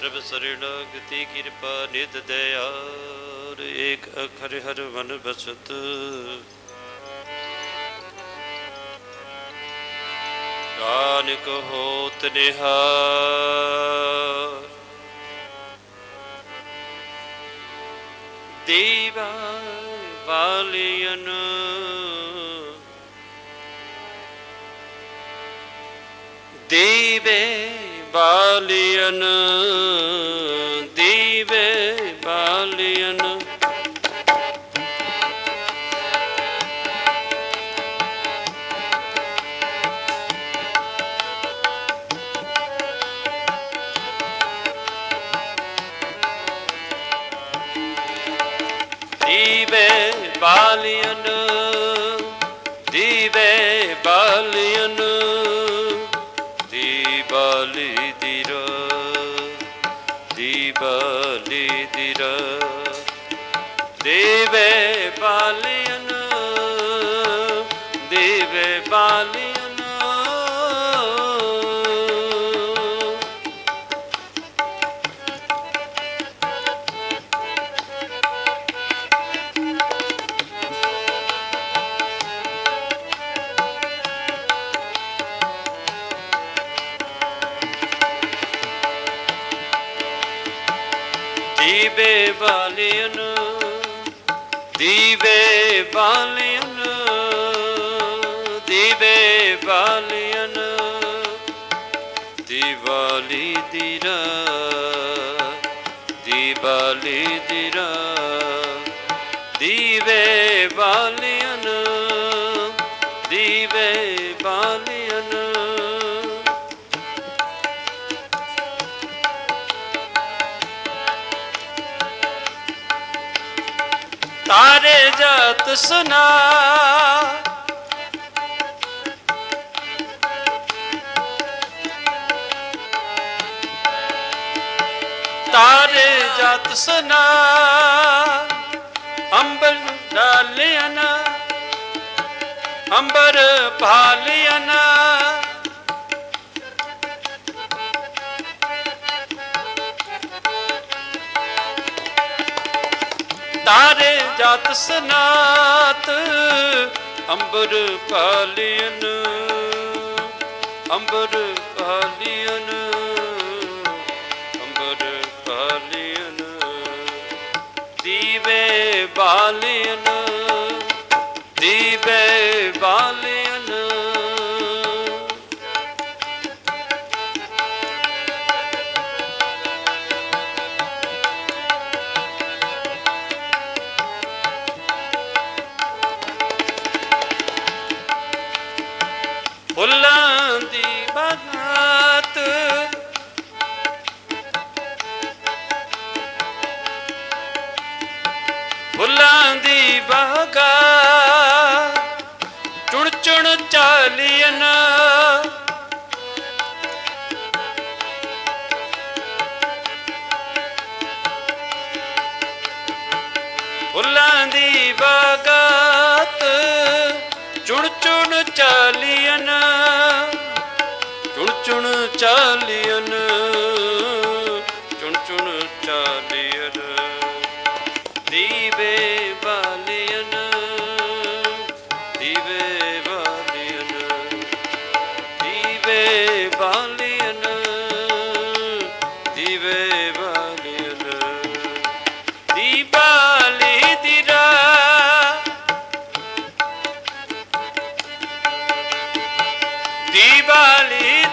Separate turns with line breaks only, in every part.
ਪ੍ਰਭ ਸਰਣਗਤੀ ਕਿਰਪਾ ਨਿਤ ਦਇਆਰ ਏਕ ਅਖਰ ਹਰ ਮਨ ਬਸਤ। ਨਾਨਕ ਹੋਤ ਨਿਹਾਰ। ਦੇਵਾ ਵਾਲਿਆਨ ਦੀਵੇ ਬਾਲਿਆਨ ਦੀਵੇ ਬਾਲਿਆਨ ਦੀਵੇ ਬਾਲਿਆਨ ਦੀਵੇ ਬਾਲਿਆਨ ਦੇਵੇ ਬਾਲਿਆਨ ਦੀਵੇ ਬਾਲਿਆਨ ਦੀਵੇ ਬਾਲਿਆਨ ਦੀਵੇ ਦੀਵਾਲੀ ਦੀ ਰਾਤ ਦੀਵਾਲੀ ਦੀ ਰਾਤ ਦੀਵੇ ਬਾਲਿਆਨ ਦੀਵੇ ਬਾਲਿਆਨ ਤਾਰੇ ਜਤ ਸੁਨਾ ਤਾਰੇ ਜਤ ਸਨਾ ਅੰਬਰ ਡਾਲਿਆਨ ਅੰਬਰ ਭਾਲਿਆਨ। ਤਾਰੇ ਜਤ ਸਨਾਤ ਅੰਬਰ ਪਾਲਿයਨ ਅੰਬਰ ਪਾਲਿਯਨ ਦੀਵੇ ਬਾਲਿਯਨ ਦੀਵੇ ਬਾਲਿਯਨ ਫੁੱਲਾਂ ਦੀ ਬਗਾਤ ਬਾਗਾ। ਚੁਣ ਚੁਣ ਚਾਲੀਨ। ਫੁੱਲਾਂ ਦੀ ਬਾਗਾਤ। ਚੁਣ ਚੁਣ ਚਾਲੀਨ। ਚੁਣ ਚੁਣ ਚਾਲੀਨ। ਬਾਲੀਨ ਦੀਵੇ ਬਾਲੀਨ ਦੀਵਾਲੀ ਦੀ ਰਾਤ ਦੀਵਾਲੀ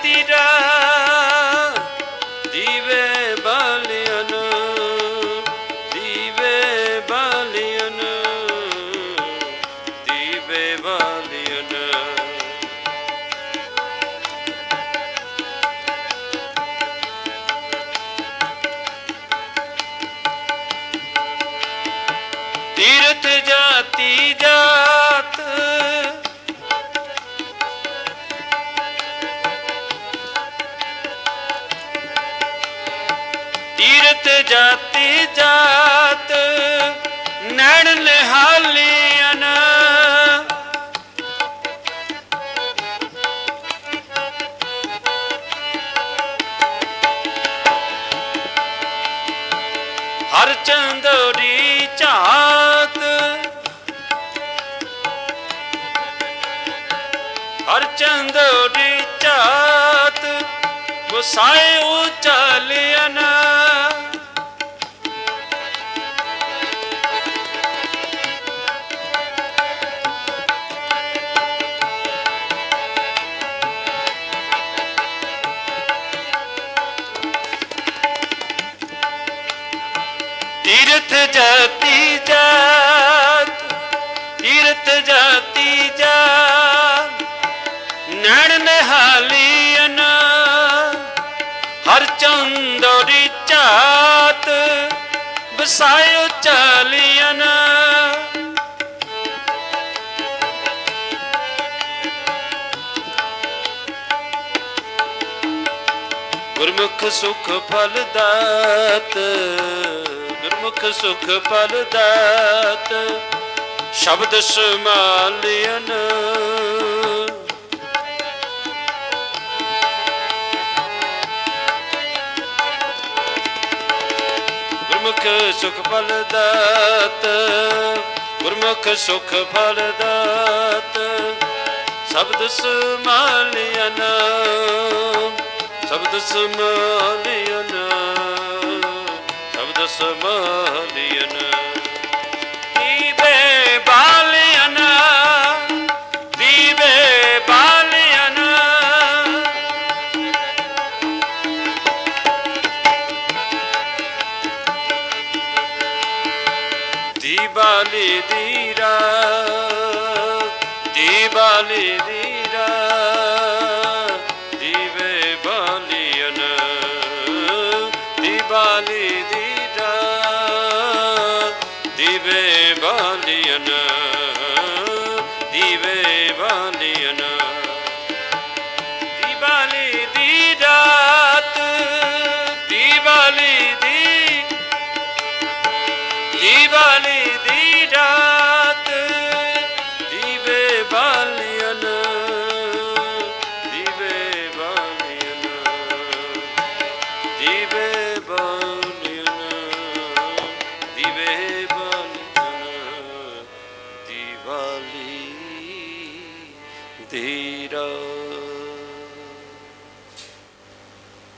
ਜਾਤੀ ਜਾਤ। ਤੀਰਤ ਜਾਤੀ ਜਾਤ ਨੈਣ ਨਿਹਾਲੀਆਂ ਹਰ ਚੰਦੋਰੀ ਚਾਤ ਗੁਸਾਏ ਉਚਲਿਆਨ ਤੀਰਥ ਜਾਤੀ ਜਾਤ ਤੀਰਥ ਜਾਤੀ ਵਸਾਇਓ ਚਾਲੀਨ ਗੁਰਮੁਖ ਸੁਖ ਫਲ ਦਾਤ ਗੁਰਮੁਖ ਸੁਖ ਫਲ ਦਾਤ ਸ਼ਬਦ ਸਮਾਲਿਆਨ ਗੁਰਮੁਖ ਸੁਖ ਫਲ ਦਾਤ ਗੁਰਮੁਖ ਸੁਖ ਫਲ ਦਾਤ। ਸ਼ਬਦ ਸਮਾਲਿਆਨ ਸ਼ਬਦ ਸਮਾਲਿਆਨ ਸ਼ਬਦ ਸਮਾਲਿਆਨ ਦੀਵਾਲੀ ਦੀ ਰਾਤ